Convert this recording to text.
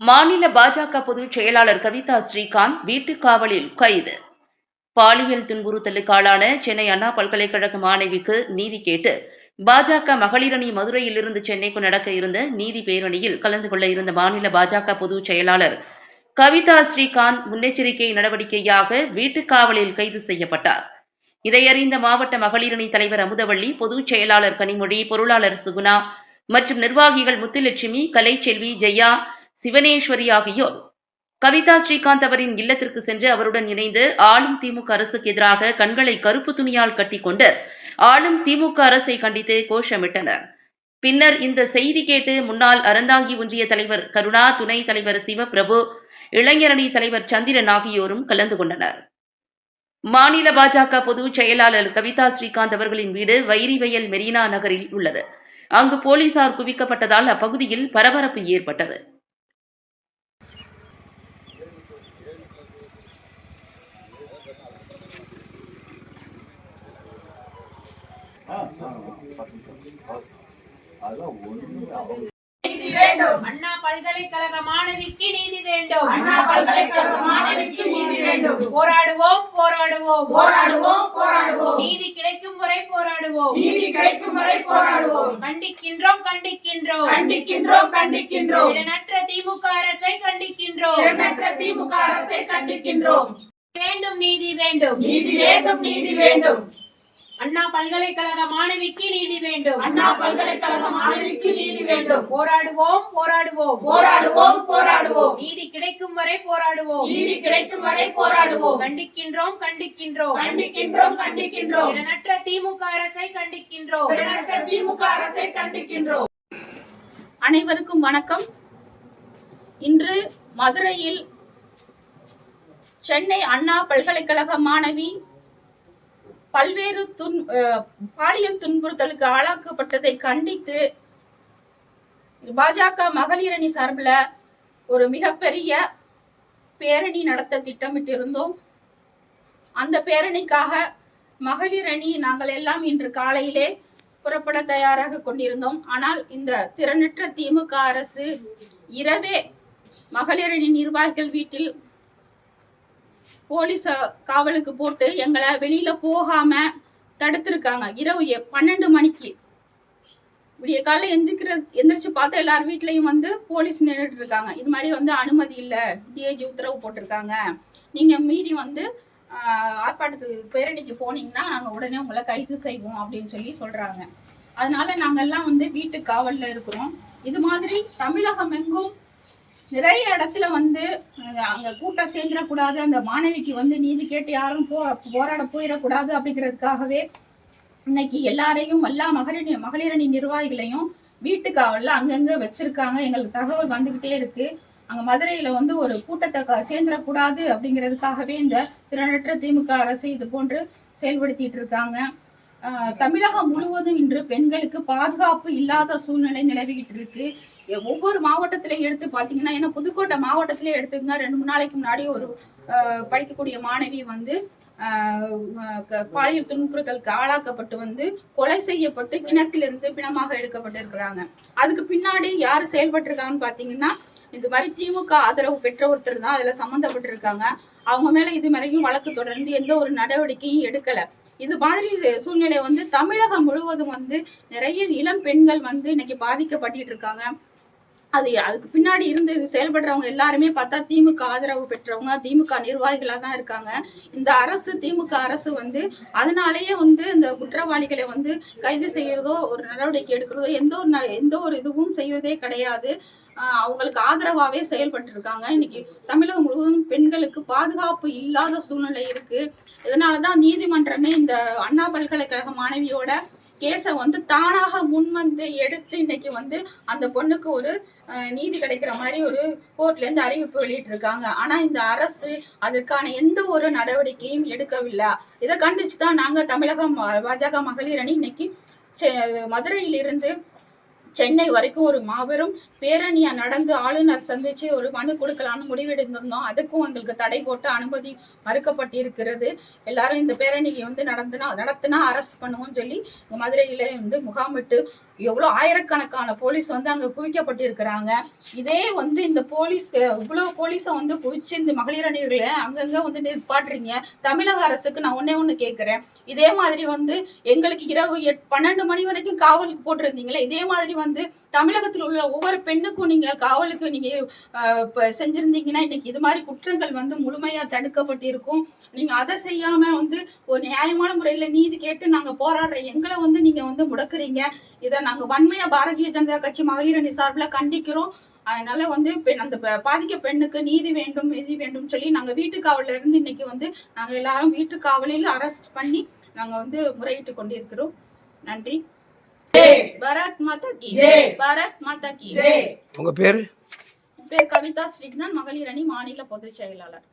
மாநில பாஜக பொதுச் செயலாளர் கவிதா ஸ்ரீகாந்த் வீட்டுக் காவலில் கைது. பாலியல் துன்புறுத்தலுக்கு ஆளான சென்னை அண்ணா பல்கலைக்கழக மாணவிக்கு நீதி கேட்டு பாஜக மகளிரணி மதுரையிலிருந்து சென்னைக்கு நடக்க இருந்த நீதி பேரணியில் கலந்து கொள்ள இருந்த மாநில பாஜக பொதுச் செயலாளர் கவிதா ஸ்ரீகாந்த் முன்னெச்சரிக்கை நடவடிக்கையாக வீட்டுக் காவலில் கைது செய்யப்பட்டார். இதையறிந்த மாவட்ட மகளிரணி தலைவர் அமுதவள்ளி பொதுச் செயலாளர் கனிமொழி பொருளாளர் சுகுணா மற்றும் நிர்வாகிகள் முத்துலட்சுமி கலைச்செல்வி ஜெயா சிவனேஸ்வரி ஆகியோர் கவிதா ஸ்ரீகாந்த் அவரின் இல்லத்திற்கு சென்று அவருடன் இணைந்து ஆளும் திமுக அரசுக்கு எதிராக கண்களை கருப்பு துணியால் கட்டிக்கொண்டு ஆளும் திமுக அரசை கண்டித்து கோஷமிட்டனர். பின்னர் இந்த செய்தி கேட்டு முன்னாள் அறந்தாங்கி ஒன்றிய தலைவர் கருணா துணைத் தலைவர் சிவபிரபு இளைஞரணி தலைவர் சந்திரன் ஆகியோரும் கலந்து கொண்டனர். மாநில பாஜக பொதுச் செயலாளர் கவிதா ஸ்ரீகாந்த் அவர்களின் வீடு வைரிவயல் மெரினா நகரில் உள்ளது. அங்கு போலீசார் குவிக்கப்பட்டதால் அப்பகுதியில் பரபரப்பு ஏற்பட்டது அதெல்லாம் ஒண்ணு அவங்க நீதி வேண்டும் அண்ணா பல்கலைக்கழக மாணவிக்கு நீதி வேண்டும். அண்ணா பல்கலைக்கழக மாணவிக்கு நீதி வேண்டும். போராடுவோம் போராடுவோம். போராடுவோம் போராடுவோம். நீதி கிடைக்கும் வரை போராடுவோம். நீதி கிடைக்கும் வரை போராடுவோம். கண்டிக்கின்றோம் கண்டிக்கின்றோம். கண்டிக்கின்றோம் கண்டிக்கின்றோம். திறனற்ற திமுக அரசை கண்டிக்கின்றோம். திறனற்ற திமுக அரசை கண்டிக்கின்றோம். வேண்டும் நீதி வேண்டும். நீதி வேண்டும் நீதி வேண்டும். அண்ணா பல்கலைக்கழக மாணவிக்கு நீதி வேண்டும். அண்ணா பல்கலைக்கழக மாணவிக்கு நீதி வேண்டும். போராடுவோம் போராடுவோம். போராடுவோம் போராடுவோம். நீதி கிடைக்கும் வரை போராடுவோம். நீதி கிடைக்கும் வரை போராடுவோம். கண்டிக்கின்றோம் கண்டிக்கின்றோம். கண்டிக்கின்றோம் கண்டிக்கின்றோம். திறனற்ற திமுக அரசை கண்டிக்கின்றோம். திறனற்ற திமுக அரசை கண்டிக்கின்றோம். அனைவருக்கும் வணக்கம். இன்று மதுரையில் சென்னை அண்ணா பல்கலைக்கழக மாணவி பல்வேறு துன் பாலியல் துன்புறுத்தலுக்கு ஆளாக்கப்பட்டதை கண்டித்து பாஜக மகளிரணி சார்பில் ஒரு மிகப்பெரிய பேரணி நடத்த திட்டமிட்டிருந்தோம். அந்த பேரணிக்காக மகளிரணி நாங்கள் எல்லாம் இன்று காலையிலே புறப்பட தயாராக கொண்டிருந்தோம். ஆனால் இந்த திறனற்ற திமுக அரசு இரவே மகளிரணி நிர்வாகிகள் வீட்டில் போலீஸ காவலுக்கு போட்டு எங்களை வெளியில போகாம தடுத்திருக்காங்க. இரவு எ- பன்னெண்டு மணிக்கு. விடிய காலைல எந்திரிக்கிற எந்திரிச்சு பார்த்தா எல்லார் வீட்லயும் வந்து போலீஸ் நின்றுட்டு இருக்காங்க இது மாதிரி வந்து அனுமதி இல்லை. டிஏஜி உத்தரவு போட்டிருக்காங்க. நீங்க மீறி வந்து ஆர்ப்பாட்டத்துக்கு பேரணிக்கு போனீங்கன்னா நாங்க உடனே உங்களை கைது செய்வோம் அப்படின்னு சொல்லி சொல்றாங்க. அதனால நாங்கெல்லாம் வந்து வீட்டு காவல்ல இருக்கிறோம். இது மாதிரி தமிழகம் எங்கும் நிறைய இடத்துல வந்து அங்கே கூட்டம் சேர்ந்துடக்கூடாது அந்த மாணவிக்கு வந்து நீதி கேட்டு யாரும் போ போராட போயிடக்கூடாது அப்படிங்கிறதுக்காகவே இன்னைக்கு எல்லாரையும் எல்லா மகளிர் மகளிரணி நிர்வாகிகளையும் வீட்டுக்கு அவள் அங்கங்கே வச்சிருக்காங்க. எங்களுக்கு தகவல் வந்துக்கிட்டே இருக்கு. அங்கே மதுரையில் வந்து ஒரு கூட்டத்தை க- சேர்ந்துடக்கூடாது அப்படிங்கிறதுக்காகவே இந்த திறனற்ற திமுக அரசு இது போன்று செயல்படுத்திட்டு இருக்காங்க. தமிழகம் முழுவதும் இன்று பெண்களுக்கு பாதுகாப்பு இல்லாத சூழ்நிலை நிலவிக்கிட்டு இருக்கு. ஒவ்வொரு மாவட்டத்திலையும் எடுத்து பார்த்தீங்கன்னா ஏன்னா புதுக்கோட்டை மாவட்டத்திலே எடுத்துக்கங்க ரெண்டு மூணு நாளைக்கு முன்னாடி ஒரு படிக்கக்கூடிய மாணவி வந்து ஆஹ், பாலியல் துன்புறுத்தலுக்கு ஆளாக்கப்பட்டு வந்து கொலை செய்யப்பட்டு கிணத்திலிருந்து பிணமாக எடுக்கப்பட்டிருக்கிறாங்க. அதுக்கு பின்னாடி யார் செயல்பட்டிருக்காங்கன்னு பார்த்தீங்கன்னா இந்த மாதிரி திமுக ஆதரவு பெற்ற ஒருத்தர் தான் அதுல சம்மந்தப்பட்டிருக்காங்க. அவங்க மேல இது மேலேயும் வழக்கு தொடர்ந்து எந்த ஒரு நடவடிக்கையும் எடுக்கல. இது மாதிரி சூழ்நிலை வந்து தமிழகம் முழுவதும் வந்து நிறைய இளம் பெண்கள் வந்து இன்னைக்கு பாதிக்கப்பட்டு இருக்காங்க. அது அதுக்கு பின்னாடி இருந்து செயல்படுறவங்க எல்லாருமே பார்த்தா திமுக ஆதரவு பெற்றவங்க திமுக நிர்வாகிகளாக தான் இருக்காங்க. இந்த அரசு திமுக அரசு வந்து அதனாலேயே வந்து இந்த குற்றவாளிகளை வந்து கைது செய்யறதோ ஒரு நடவடிக்கை எடுக்கிறதோ எந்த ஒரு எந்த ஒரு இதுவும் செய்வதே கிடையாது. அவங்களுக்கு ஆதரவாகவே செயல்பட்டு இருக்காங்க இன்னைக்கு தமிழகம் முழுவதும் பெண்களுக்கு பாதுகாப்பு இல்லாத சூழ்நிலை இருக்கு. இதனாலதான் நீதிமன்றமே இந்த அண்ணா பல்கலைக்கழக மாணவியோட கேஸை வந்து தானாக முன் வந்து எடுத்து இன்னைக்கு வந்து அந்த பொண்ணுக்கு ஒரு நீதி கிடைக்கிற மாதிரி ஒரு கோர்ட்ல இருந்து அறிவிப்பு வெளியிட்டிருக்காங்க. ஆனா இந்த அரசு அதற்கான எந்த ஒரு நடவடிக்கையும் எடுக்கவில்லை. இதை கண்டிச்சு தான் நாங்க தமிழகம் பாஜக மகளிர் அணி இன்னைக்கு செ- மதுரையிலிருந்து சென்னை வரைக்கும் ஒரு மாபெரும் பேரணியா நடந்து ஆளுநர் சந்திச்சு ஒரு மனு கொடுக்கலாம்னு முடிவெடுத்திருந்தோம். அதுக்கும் எங்களுக்கு தடை போட்டு அனுமதி மறுக்கப்பட்டிருக்கிறது. எல்லாரும் இந்த பேரணியை வந்து நடந்துனா நடத்தினா அரெஸ்ட் பண்ணுவோம்னு சொல்லி மதுரையிலே மதுரையில வந்து முகாமிட்டு எவ்வளவு ஆயிரக்கணக்கான போலீஸ் வந்து அங்க குவிக்கப்பட்டிருக்கிறாங்க. இதே வந்து இந்த போலீஸ் இவ்வளவு போலீஸை வந்து குவிச்சு இந்த மகளிர் அணிகளை அங்கங்க வந்து நிற்பாட்டுறீங்க. தமிழக அரசுக்கு நான் ஒன்னே ஒண்ணு கேட்கிறேன். இதே மாதிரி வந்து எங்களுக்கு இரவு எட் பன்னெண்டு மணி வரைக்கும் காவலுக்கு போட்டிருந்தீங்களே இதே மாதிரி வந்து வந்து தமிழகத்தில் உள்ள ஒவ்வொரு பெண்ணுக்கும் நீங்க காவலுக்கு நீங்க செஞ்சிருந்தீங்கன்னா இன்னைக்கு இது மாதிரி குற்றங்கள் வந்து முழுமையா தடுக்கப்பட்டிருக்கும். நீங்க அதை செய்யாம வந்து ஒரு நியாயமான முறையில நீதி கேட்டு நாங்க போராடுற எங்களை வந்து நீங்க வந்து முடக்குறீங்க. இதை நாங்க வன்மையா பாரதிய ஜனதா கட்சி மகளிர் அணி சார்பில் கண்டிக்கிறோம். அதனால வந்து பெண் அந்த பாதிக்க பெண்ணுக்கு நீதி வேண்டும் நீதி வேண்டும் சொல்லி நாங்க வீட்டு காவல்ல இருந்து இன்னைக்கு வந்து நாங்க எல்லாரும் வீட்டு காவலில் அரெஸ்ட் பண்ணி நாங்க வந்து முறையிட்டு கொண்டிருக்கிறோம். நன்றி. பாரத் மாதா கி. ஜெய். பாரத் மாதா கி. ஜெய். உங்க பேரு? பேர் கவிதா ஸ்ரீக்னன் மகளிர் அணி மாநில பொதுச் செயலாளர்.